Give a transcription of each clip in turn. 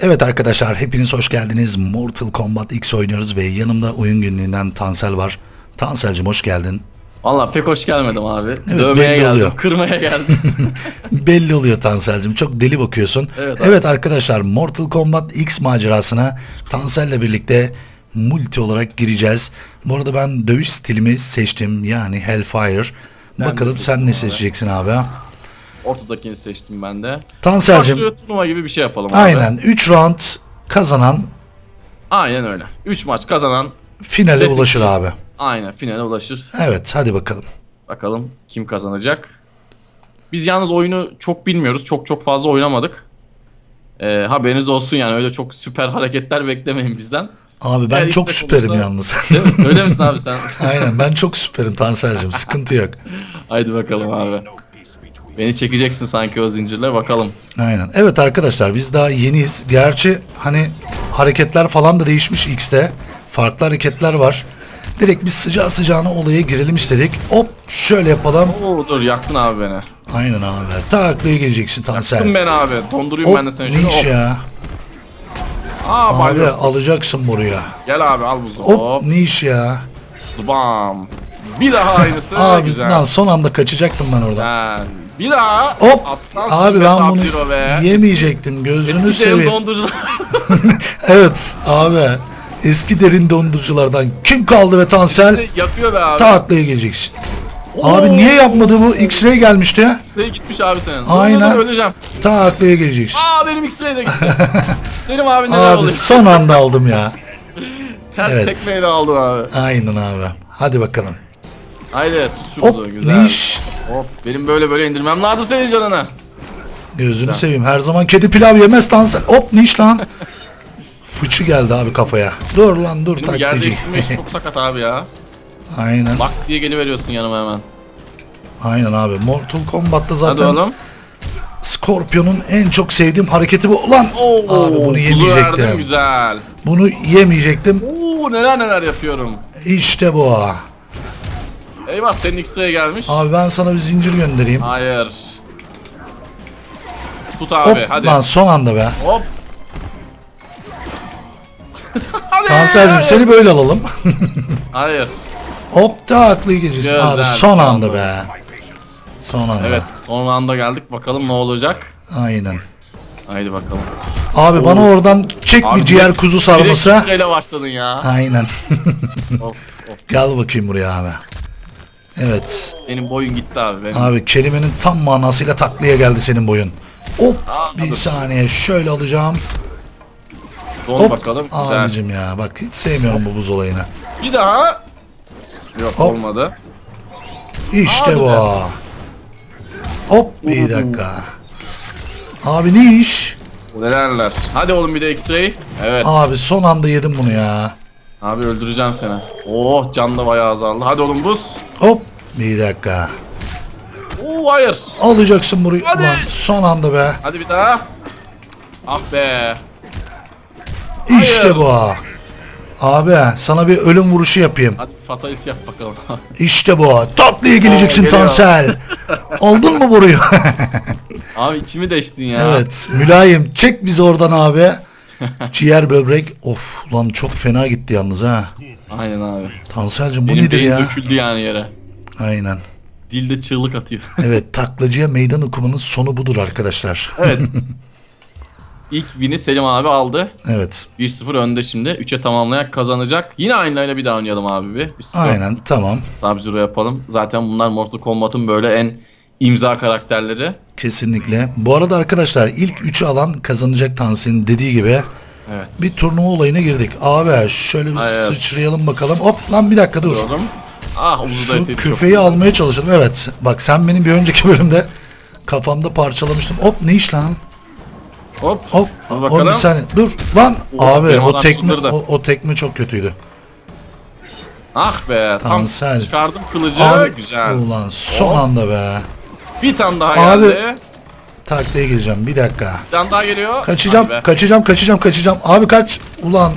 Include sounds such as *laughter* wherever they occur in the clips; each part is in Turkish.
Evet arkadaşlar hepiniz hoş geldiniz. Mortal Kombat X oynuyoruz ve yanımda oyun günlüğünden Tansel var. Tansel'cim hoş geldin. Valla pek hoş gelmedim abi. Evet, Dövmeye belli geldim, oluyor. kırmaya geldim. *laughs* Belli oluyor Tansel'cim çok deli bakıyorsun. Evet Evet, arkadaşlar Mortal Kombat X macerasına Tansel'le birlikte multi olarak gireceğiz. Bu arada ben dövüş stilimi seçtim yani Hellfire. Ben Bakalım sen ne abi. seçeceksin abi. Ortadakini seçtim ben de. Tansel'cim turnuva gibi bir şey yapalım abi. aynen 3 round kazanan Aynen öyle. 3 maç kazanan finale Klasik. ulaşır abi. aynen finale ulaşır. Evet hadi bakalım. Bakalım kim kazanacak. Biz yalnız oyunu çok bilmiyoruz. Çok çok fazla oynamadık. Ee, haberiniz olsun yani öyle çok süper hareketler beklemeyin bizden. Abi ben Eğer çok süperim olursa- yalnız. Değil mi? Öyle misin abi sen? *laughs* Aynen ben çok süperim Tansel'cim sıkıntı yok. Haydi bakalım abi. Beni çekeceksin sanki o zincirle bakalım. Aynen. Evet arkadaşlar biz daha yeniyiz. Gerçi hani hareketler falan da değişmiş X'te. Farklı hareketler var. Direkt biz sıcağı sıcağına olaya girelim istedik. Hop şöyle yapalım. Oo dur yaktın abi beni. Aynen abi. Taklaya geleceksin Yaktın Tansel. beni abi. Dondurayım Hop ben de seni şöyle. Hop. ya. Aa Abi balyoz. alacaksın buraya. Gel abi al buzu. Hop Hop. ne iş ya. Zbam. Bir daha aynısı. Abi güzel. lan son anda kaçacaktım ben oradan. Güzel. Bir daha. Hop. Aslan Abi ben bunu be. yemeyecektim. Gözünü Eski seveyim. dondurucular. *laughs* Evet abi. Eski derin donduruculardan kim kaldı ve Tansel? Yapıyor be abi. Taklaya geleceksin. Abi niye yapmadı bu? X-ray gelmişti ya. X-ray gitmiş abi senin. Aynen. öleceğim. Taklaya geleceksin. Aa benim X-ray de gitti. *laughs* Selim abi neler Abi oluyor? son anda aldım ya. *laughs* Ters evet. tekmeyle aldım abi. Aynen abi. Hadi bakalım. Haydi tut şu buzu Hop güzel. niş. Hop benim böyle böyle indirmem lazım senin canını. Gözünü seveyim. Her zaman kedi pilav yemez Tansel. Hop niş lan. Fıçı geldi abi kafaya. Dur lan dur Benim yer değiştirme işi çok sakat abi ya. Aynen. Bak diye geliveriyorsun yanıma hemen. Aynen abi. Mortal Kombat'ta Hadi zaten oğlum. Scorpion'un en çok sevdiğim hareketi bu. Ulan Oo, abi bunu kuzu verdin, yemeyecektim. güzel. Bunu yemeyecektim. Oo neler neler yapıyorum. İşte bu. Eyvah senin X-ray gelmiş. Abi ben sana bir zincir göndereyim. Hayır. Tut abi Hop hadi. lan son anda be. Hop. *laughs* hadi. Kansercim seni böyle alalım. *laughs* Hayır. Hop taklaya geleceksin. Güzel, Abi son anda anda. be. Son anda. Evet son anda geldik bakalım ne olacak. Aynen. Haydi bakalım. Abi bana oradan çek Abi bir ciğer direkt- kuzu Direkt sarması. X-ray'le başladın ya. Aynen. of, of. *laughs* Gel bakayım buraya abi. Evet. Benim boyun gitti abi. Benim. Abi kelimenin tam manasıyla taklaya geldi senin boyun. Hop Aa, bir dur. saniye şöyle alacağım. Don Hop. bakalım. Güzel. Abicim ya bak hiç sevmiyorum bu buz olayını. Bir daha. Yok Hop. olmadı. İşte Abi bu. be. Hop bir dakika. Abi ne iş? Bu nelerler. Hadi oğlum bir de X-ray. Evet. Abi son anda yedim bunu ya. Abi öldüreceğim seni. Oh can da bayağı azaldı. Hadi oğlum buz. Hop bir dakika. Oo hayır. Alacaksın burayı. Hadi. Ulan son anda be. Hadi bir daha. Ah be. İşte Hayır. bu. Abi sana bir ölüm vuruşu yapayım. Hadi bir fatality yap bakalım. *laughs* İşte bu. Tatlıya geleceksin Oo. Tansel. *laughs* Aldın mı burayı? abi içimi deştin ya. evet. Mülayim çek bizi oradan abi. *laughs* Ciğer böbrek. Of lan çok fena gitti yalnız ha. Aynen abi. Tanselcim bu Benim nedir beyin ya? döküldü yani yere. Aynen. Dilde çığlık atıyor. *laughs* Evet taklacıya meydan okumanın sonu budur arkadaşlar. evet. *laughs* İlk win'i Selim abi aldı. Evet. 1-0 önde şimdi. 3'e tamamlayak kazanacak. Yine aynılarıyla bir daha oynayalım abi bir. bir skor. Aynen tamam. Sub-Zero yapalım. Zaten bunlar Mortal Kombat'ın böyle en imza karakterleri. Kesinlikle. Bu arada arkadaşlar ilk 3'ü alan kazanacak Tansel'in dediği gibi Evet. bir turnuva olayına girdik. Abi şöyle bir Hayır. sıçrayalım bakalım. Hop lan bir dakika dur. Oğlum. Ah Şu eseydi çok. küfeyi almaya çalışalım. Evet. Bak sen benim bir önceki *laughs* bölümde kafamda parçalamıştın. Hop ne iş lan? Hop. Hop. Dur Hop bir saniye. Dur lan. Oh, Abi o tekme o, o tekme çok kötüydü. Ah be. Tam Tansel. çıkardım kılıcı. Abi Güzel. ulan son Hop. anda be. Bir tane daha Abi. geldi. Taklaya geleceğim bir dakika. Bir tane daha geliyor. Kaçacağım, Hadi be. kaçacağım, kaçacağım, kaçacağım. Abi kaç. Ulan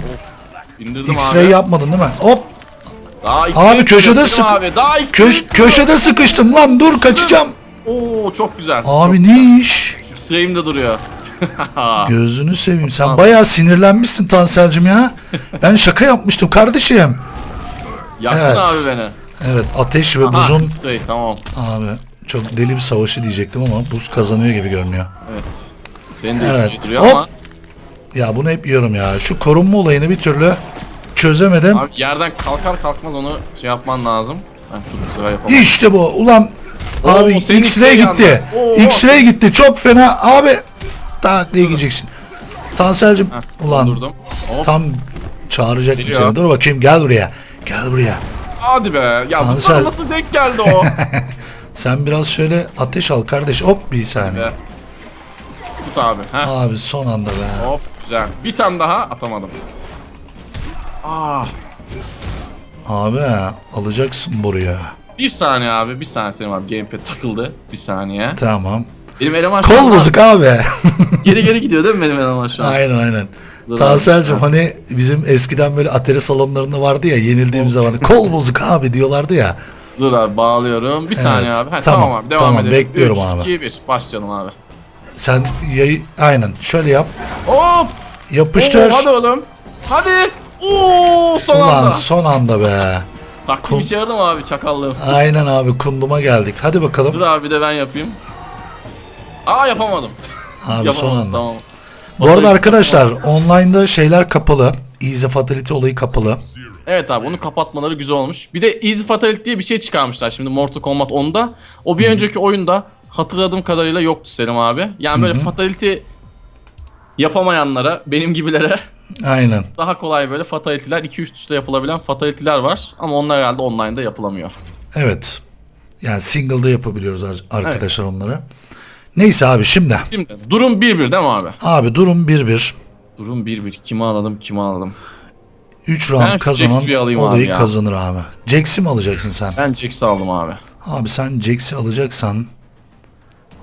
İndirdim X-ray abi. yapmadın değil mi? Hop. Daha Abi köşede yapıyorum sık- Abi. Daha X-ray Köş, köşede sıkıştım lan dur kaçacağım. Oo çok güzel. Abi ne iş? X-ray'im de duruyor. *laughs* Gözünü seveyim. Sen bayağı sinirlenmişsin Tansel'cim ya. *laughs* Ben şaka yapmıştım kardeşim. Yaktın Evet. abi beni. Evet ateş ve Aha, buzun X-ray tamam. abi çok deli bir savaşı diyecektim ama buz kazanıyor gibi görünüyor. Evet. Senin de Evet. Duruyor Hop. ama Ya bunu hep yiyorum ya. Şu korunma olayını bir türlü çözemedim. abi yerden kalkar kalkmaz onu şey yapman lazım. Ben. İşte bu. Ulan Oo, abi X-ray X-ray gitti. X-ray gitti. Çok fena. Abi tak diye gideceksin. Tansel'cim Heh, ulan Durdum. Tam çağıracak seni? Dur bakayım gel buraya. Gel buraya. Hadi be. Ya Tansel. zıplar nasıl denk geldi o? *laughs* Sen biraz şöyle ateş al kardeş. Hop bir saniye. Tut abi. Heh. Abi son anda be. Hop güzel. Bir tane daha atamadım. Ah. Abi alacaksın buraya. Bir saniye abi. Bir saniye Selim abi. Gamepad takıldı. Bir saniye. Tamam. Benim eleman Kol anda bozuk abi. *laughs* Geri geri gidiyor değil mi benim eleman şu an? aynen aynen. Bir hani bizim eskiden böyle atari salonlarında vardı ya yenildiğimiz zaman kol bozuk abi diyorlardı ya. Dur abi bağlıyorum. Bir saniye abi. Ha, Tamam, tamam, abi devam tamam, edelim. bekliyorum Üç, abi. iki, bir. Başlayalım abi. Sen yayı aynen şöyle yap. Hop. Yapıştır. Oo, hadi oğlum. Hadi. Oo son Ulan anda. son anda be. Taktik Kum- işe yaradı mı abi çakallığım? Aynen abi kunduma geldik. Hadi Dur bakalım. abi bir de ben yapayım. Aa yapamadım. Abi son yapamadım anda. tamam. Bu arada arkadaşlar online'da şeyler kapalı. Easy Fatality olayı kapalı. Evet abi onu kapatmaları güzel olmuş. Bir de Easy Fatality diye bir şey çıkarmışlar şimdi Mortal Kombat 10'da. O bir önceki oyunda hatırladığım kadarıyla yoktu Selim abi. Yani böyle Fatality yapamayanlara, benim gibilere Aynen. *laughs* daha kolay böyle fatality'ler 2-3 tuşla yapılabilen fatality'ler var. Ama onlar herhalde online'da yapılamıyor. Evet. Yani single'da yapabiliyoruz ar- arkadaşlar onları. Neyse abi şimdi. Şimdi durum 1-1 değil mi abi? Abi durum 1-1. Durum 1-1. Kimi aladım, kimi aladım? 3 Ben round şu kazanan bir alayım abi olayı ya. kazanır abi. Jax'i mi alacaksın sen? Ben Jax'i aldım abi. Abi sen Jax'i alacaksan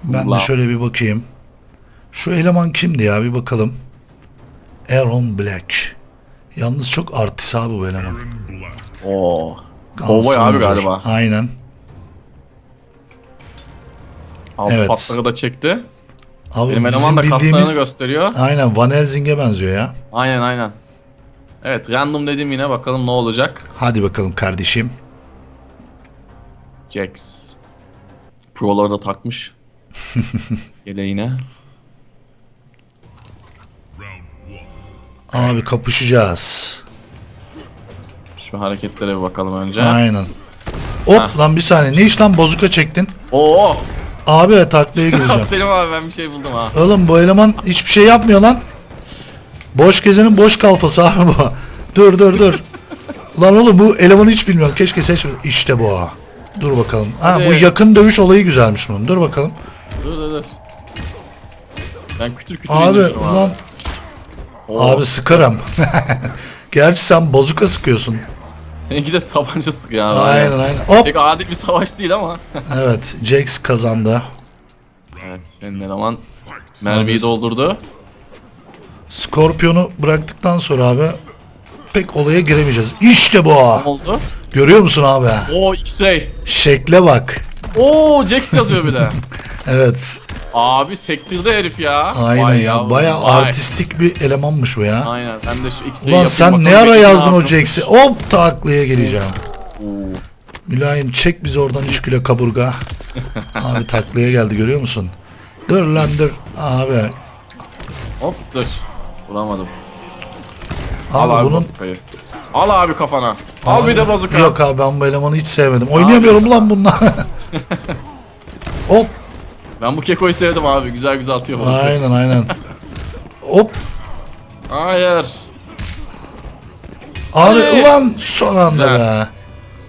ben de Ulan. şöyle bir bakayım. Şu eleman kimdi ya bir bakalım. Aaron Black. Yalnız çok artist abi bu eleman. Oo. Cowboy abi galiba. Aynen. Altı Evet. patları da çekti. Abi Benim bizim eleman da kaslarını bildiğimiz gösteriyor. aynen Van Helsing'e benziyor ya. Aynen aynen. Evet random dedim yine bakalım ne olacak. Hadi bakalım kardeşim. Jax. Pro'ları da takmış. *laughs* Yeleğine. Abi kapışacağız. Şu hareketlere bir bakalım önce. Aynen. Hop Heh. lan bir saniye. Ne iş lan bozuka çektin? Oo. Abi taklaya *laughs* gireceğim. Selim abi ben bir şey buldum ha. Oğlum bu eleman hiçbir şey yapmıyor lan. Boş gezenin boş kalfası abi bu. Dur dur dur. lan oğlum bu elemanı hiç bilmiyorum. Keşke seçme. İşte bu. Dur bakalım. Ha bu yakın dövüş olayı güzelmiş bunun. Dur bakalım. Dur dur dur. Ben kütür kütür Abi indiriyorum abi. ulan Oo. abi sıkarım. *laughs* Gerçi sen bozuka sıkıyorsun. Seninki de tabanca sıkıyor abi. Aynen aynen. Hop. Pek adil bir savaş değil ama. *laughs* Evet Jax kazandı. evet senin eleman mermiyi doldurdu. Scorpion'u bıraktıktan sonra abi pek olaya giremeyeceğiz. İşte bu. Ne oldu? Görüyor musun abi? Oo X-Ray. Şekle bak. Oo Jax yazıyor bir de. *laughs* Evet. Abi sektirdi herif ya. Aynen Vay ya. yavrum, Baya artistik bir elemanmış bu ya. Aynen ben de şu X-Ray'i Ulan sen ne ara yazdın o. Jax'i? Hop taklaya geleceğim. Mülayim çek bizi oradan 3 kilo kaburga. *laughs* Abi taklaya geldi görüyor musun? Dur lan dur. Abi. Hop dur. Vuramadım. Abi, Al abi bunun... bazukayı. Al abi kafana. Al bir de bazuka. Yok abi ben bu elemanı hiç sevmedim. Oynayamıyorum lan bununla. *laughs* Hop. Ben bu kekoyu sevdim abi. Güzel güzel atıyor bazuka. Aynen aynen. Hop. Hayır. Abi Hadi. ulan son anda Güzel. be.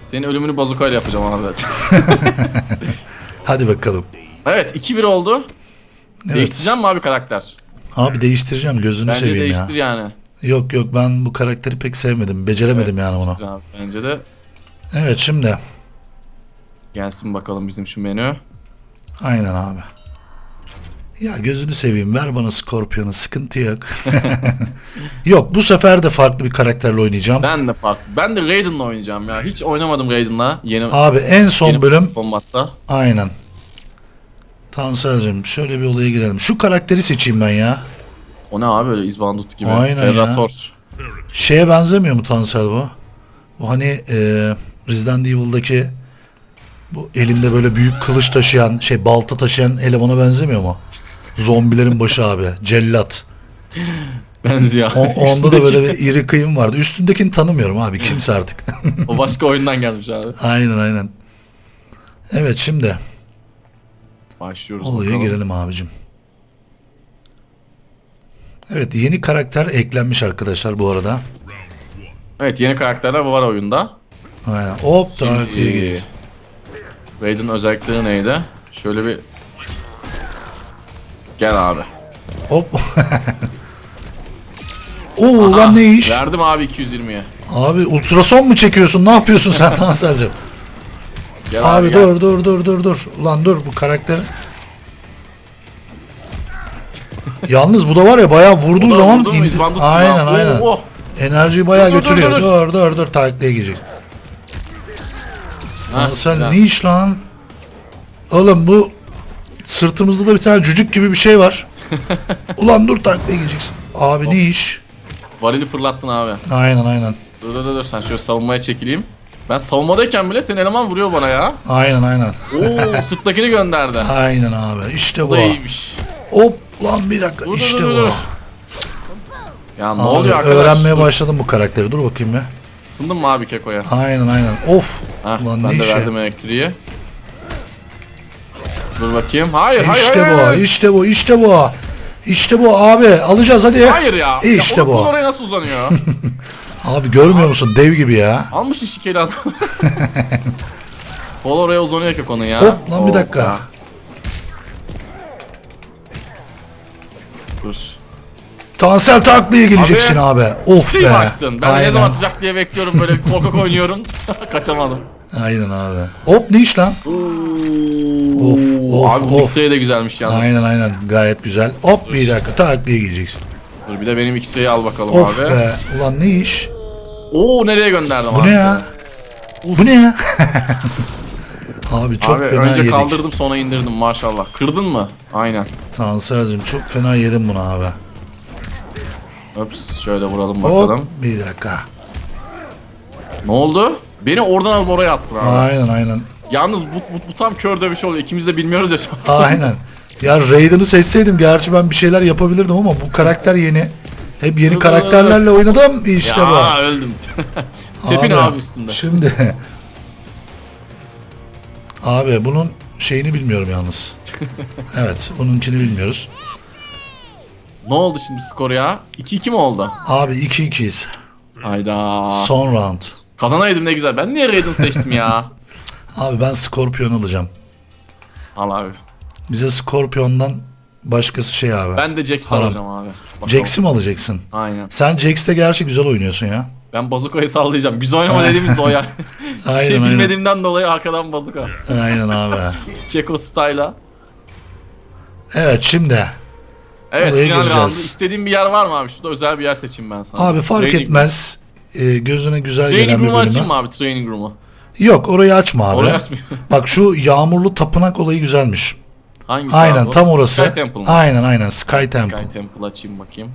Senin ölümünü bazukayla yapacağım abi. *laughs* Hadi bakalım. evet 2-1 oldu. Evet. Değiştireceğim mi abi karakter? Abi değiştireceğim gözünü Bence seveyim değiştir ya. yani. Yok yok ben bu karakteri pek sevmedim. Beceremedim yani onu. Değiştir abi. Bence de Evet şimdi. gelsin bakalım bizim şu menü. Aynen abi. Ya gözünü seveyim ver bana Scorpion'u sıkıntı yok. *laughs* yok bu sefer de farklı bir karakterle oynayacağım. Ben de farklı. Ben de Raiden'la oynayacağım ya. Hiç oynamadım Raiden'la. Yeni, Abi en son yeni bölüm Kombat'ta. aynen. Tansel'cim şöyle bir olaya girelim. Şu karakteri seçeyim ben ya. O ne abi öyle izbandut gibi. Aynen ya. Ferrator. Şeye benzemiyor mu Tansel bu? Bu hani e, Resident Evil'daki bu elinde böyle büyük kılıç taşıyan, şey balta taşıyan elemana benzemiyor mu? Zombilerin başı abi. *laughs* Cellat. Benziyor. O- onda da böyle bir iri kıyım vardı. Üstündekini tanımıyorum abi. Kimse artık. *laughs* O başka oyundan gelmiş abi. aynen aynen. Evet şimdi Başlıyoruz olaya bakalım. girelim abicim. Evet yeni karakter eklenmiş arkadaşlar bu arada. Evet yeni karakterler var oyunda. Aynen. Hop geliyor. Şimdi Raid'in özellikleri neydi? Şöyle bir Gel abi. Hop. *laughs* Oo lan ne iş? Verdim abi 220'ye. Abi ultrason mu çekiyorsun? Ne yapıyorsun sen Tansel'cim? Gel Abi abi, gel. dur dur dur dur dur. Ulan dur bu karakter. *laughs* Yalnız bu da var ya bayağı vurduğu zaman vurdu indi- aynen abi. aynen. Oh. Enerjiyi bayağı Dur, götürüyor. dur, Dur dur. dur dur, takliye girecek. Heh, Tansel güzel. ne iş lan? Oğlum bu sırtımızda da bir tane cücük gibi bir şey var. *laughs* Ulan dur takliye gireceksin. Abi ne iş? Varili fırlattın abi. Aynen aynen. Dur dur dur dur sen şöyle savunmaya çekileyim. Ben savunmadayken bile senin eleman vuruyor bana ya. Aynen aynen. Oo *laughs* sırttakini gönderdi. Aynen abi. İşte Bu bu. da iyiymiş. Hop lan bir dakika. Dur, dur, işte dur, bu. dur. Ya ne Abi, oluyor arkadaş? öğrenmeye Dur. başladım bu karakteri. Dur bakayım bir. Isındın mı abi Keko'ya? Aynen aynen. Of. Heh, Ulan ben ne de işe? verdim elektriği. Dur bakayım. Hayır hayır İşte hayır. bu. hayır. işte bu. işte bu. İşte bu abi. Alacağız hadi. Hayır ya. İşte ya, bu. Kol oraya nasıl uzanıyor? *laughs* Abi görmüyor musun? Dev gibi ya. Almışsın şikeli adam. *laughs* Kol oraya uzanıyor Keko'nun ya. Hop lan bir dakika. Dur. Tansel takliye geleceksin abi. Of Şey be. açtın. Ben de ne Aynen. zaman atacak diye bekliyorum böyle korkak oynuyorum. *laughs* Kaçamadım. Aynen abi. Hop ne iş lan? Of of Abi bu of. De güzelmiş yalnız. Aynen aynen. Gayet güzel. Hop bir dakika. Takliye geleceksin. Dur bir de benim X-ray'i al bakalım Of abi. be. Ulan ne iş? Oo nereye gönderdim Bu abi? ne ya? Bu ne ya? *laughs* Abi çok abi fena önce yedik. kaldırdım sonra indirdim maşallah. Kırdın mı? Aynen. Tansel'cim çok fena yedim bunu abi. Öps şöyle vuralım Hop bakalım. bir dakika. Ne oldu? Beni oradan alıp oraya attın abi. Aynen aynen. Yalnız bu, bu, bu tam kör dövüş oluyor. İkimiz de bilmiyoruz ya. Aynen. *laughs* Ya Raiden'ı seçseydim gerçi ben bir şeyler yapabilirdim ama bu karakter yeni. Hep yeni karakterlerle oynadım. İşte bu. ya öldüm. *laughs* Tepin abi, üstümde. Şimdi. Abi bunun şeyini bilmiyorum yalnız. *laughs* evet bununkini bilmiyoruz. Ne oldu şimdi skor ya? 2-2 mi oldu? Abi 2-2'yiz. Hayda. Son round. Kazanaydım ne güzel. Ben niye Raiden seçtim ya? *laughs* Abi ben Scorpion alacağım. Al abi. Bize Scorpion'dan başkası şey abi. Ben de Jax Haram. alacağım abi. Bakalım. Jax'i mi alacaksın? Aynen. Sen Jax'te gerçi güzel oynuyorsun ya. Ben bazukayı sallayacağım. Güzel oynama dediğimiz de o yani. *laughs* Bir Aynen şey aynen. bilmediğimden dolayı arkadan bazuka. Aynen abi. *laughs* Keko style'a. Evet şimdi. Evet Oraya final roundu. İstediğin bir yer var mı abi? Şurada özel bir yer seçeyim ben sana. Abi fark Training- etmez. Ee, gözüne güzel Training gelen bir room'u açayım mı bölümü. abi training room'u? Yok orayı açma abi. Orayı açmayayım. Bak şu yağmurlu tapınak olayı güzelmiş. Hangisi Aynen abi? tam orası. Sky Temple mı? Aynen aynen Sky Temple. Sky Temple açayım bakayım.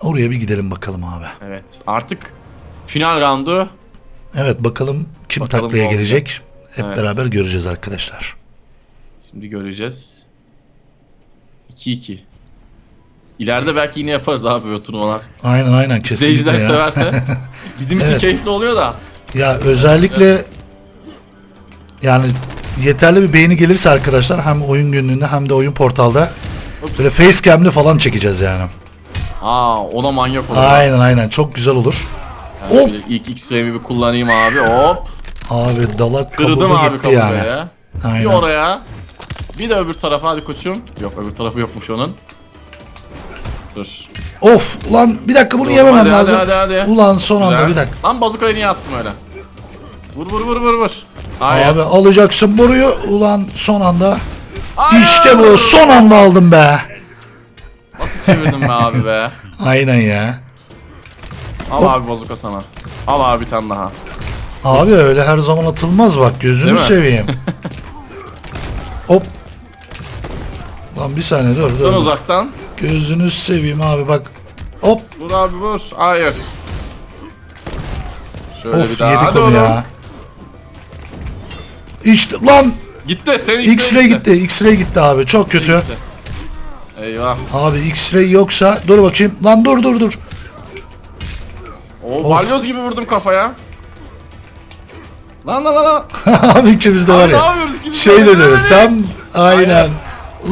Oraya bir gidelim bakalım abi. Evet artık final roundu. Evet bakalım kim Bakalım taklaya gelecek. Hep Evet. beraber göreceğiz arkadaşlar. Şimdi göreceğiz. 2-2. İleride belki yine yaparız abi böyle turnuvalar. Aynen aynen kesinlikle İzleyiciler ya. severse. *laughs* Bizim için Evet. keyifli oluyor da. Ya özellikle yani yeterli bir beğeni gelirse arkadaşlar hem oyun günlüğünde hem de oyun portalda Ups. böyle facecam'li falan çekeceğiz yani. Aa o da manyak olur. Aynen aynen çok güzel olur. Yani Hop. şöyle ilk X-Ray'imi bir kullanayım abi. Hop. Abi dalak Kırdım kabuğu abi gitti yani. kaburaya. Bir Aynen. oraya. Bir de öbür tarafa hadi koçum. Yok öbür tarafı yokmuş onun. Dur. Of ulan bir dakika bunu Dur, yememem hadi, lazım. Hadi hadi hadi. Ulan son anda Güzel. bir dakika. Lan bazukayı niye attım öyle? Vur vur vur vur vur. Hayır. Abi alacaksın boruyu. Ulan son anda. Hayır. İşte bu son anda aldım be. Nasıl çevirdim be abi be? Aynen ya. Al abi bazuka sana. Al abi bir tane daha. Abi öyle her zaman atılmaz bak gözünü seveyim. *laughs* Hop. Lan bir saniye dur Dön dur. uzaktan. Gözünü seveyim abi bak. Hop. Vur abi vur. Hayır. Şöyle of bir daha. yedik Hadi onu oğlum. İşte lan Gitti. Senin X-ray gitti. X-ray gitti abi. Çok X-ray kötü. gitti. Eyvah. Abi X-ray yoksa dur bakayım. Lan dur dur dur. O balyoz gibi vurdum kafaya. Lan lan lan lan. *laughs* abi ikimiz de var Abi ne ya. yapıyoruz ikimiz de? Şey dedi. mi? Sen aynen.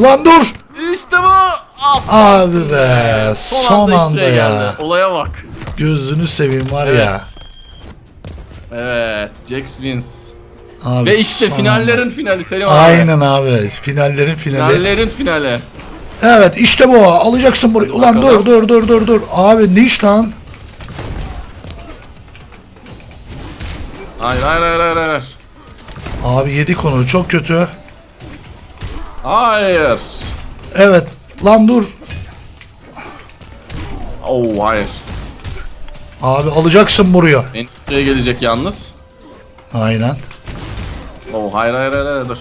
Lan dur. İşte bu. Aslan. Abi be. Son anda X-ray ya. geldi. Olaya bak. Gözünü seveyim var ya. Evet. Jax wins. Abi Ve işte son finallerin anda. finali Selim abi. Aynen abi. Finallerin finali. Finallerin finali. Evet işte bu. Alacaksın burayı. Ulan dur Bakalım. dur dur dur dur. Abi ne iş lan? Hayır hayır hayır hayır. hayır. Abi yedik onu. Çok kötü. Hayır. Evet. Lan dur. Oh hayır. Abi alacaksın buraya. Sıraya gelecek yalnız. Aynen. Oh hayır hayır hayır, hayır dur.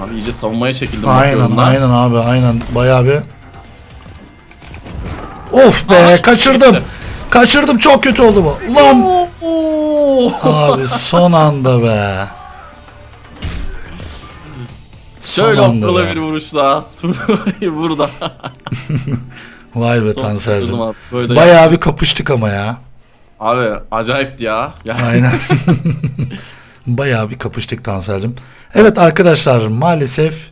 Abi iyice savunmaya çekildim. Aynen bakıyorum da. aynen abi aynen. Bayağı bir. Of be Aa, kaçırdım. işte. Kaçırdım çok kötü oldu bu. Ulan Oo. abi son anda be. Son Şöyle anda okkalı be. bir vuruşla. Turnuvayı *laughs* burada. Vay be Son Tanser'cim. tutturdum abi, Böyle Bayağı bir kapıştık ama ya. Abi acayipti ya. ya. Aynen. *laughs* Bayağı bir kapıştık Tansel'cim. Evet arkadaşlar maalesef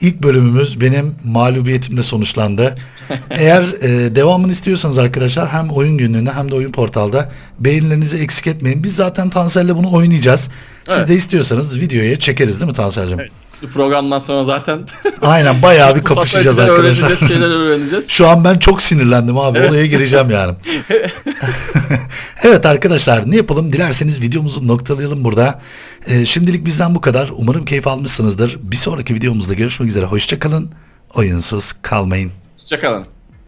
ilk bölümümüz benim mağlubiyetimle sonuçlandı. *laughs* Eğer e, devamını istiyorsanız arkadaşlar hem oyun günlüğünde hem de oyun portalda beğenilerinizi eksik etmeyin. Biz zaten Tansel'le bunu oynayacağız. Siz Evet. de istiyorsanız videoya çekeriz değil mi Tansel'cim? Evet, programdan sonra zaten *laughs* Aynen bayağı bir kapışacağız arkadaşlar. öğreneceğiz, *laughs* şeyler öğreneceğiz. Şu an ben çok sinirlendim abi. Evet. Olaya gireceğim yani. *laughs* evet arkadaşlar ne yapalım? Dilerseniz videomuzu noktalayalım burada. Ee, şimdilik bizden bu kadar. Umarım keyif almışsınızdır. Bir sonraki videomuzda görüşmek üzere. Hoşçakalın. Oyunsuz kalmayın. Hoşçakalın.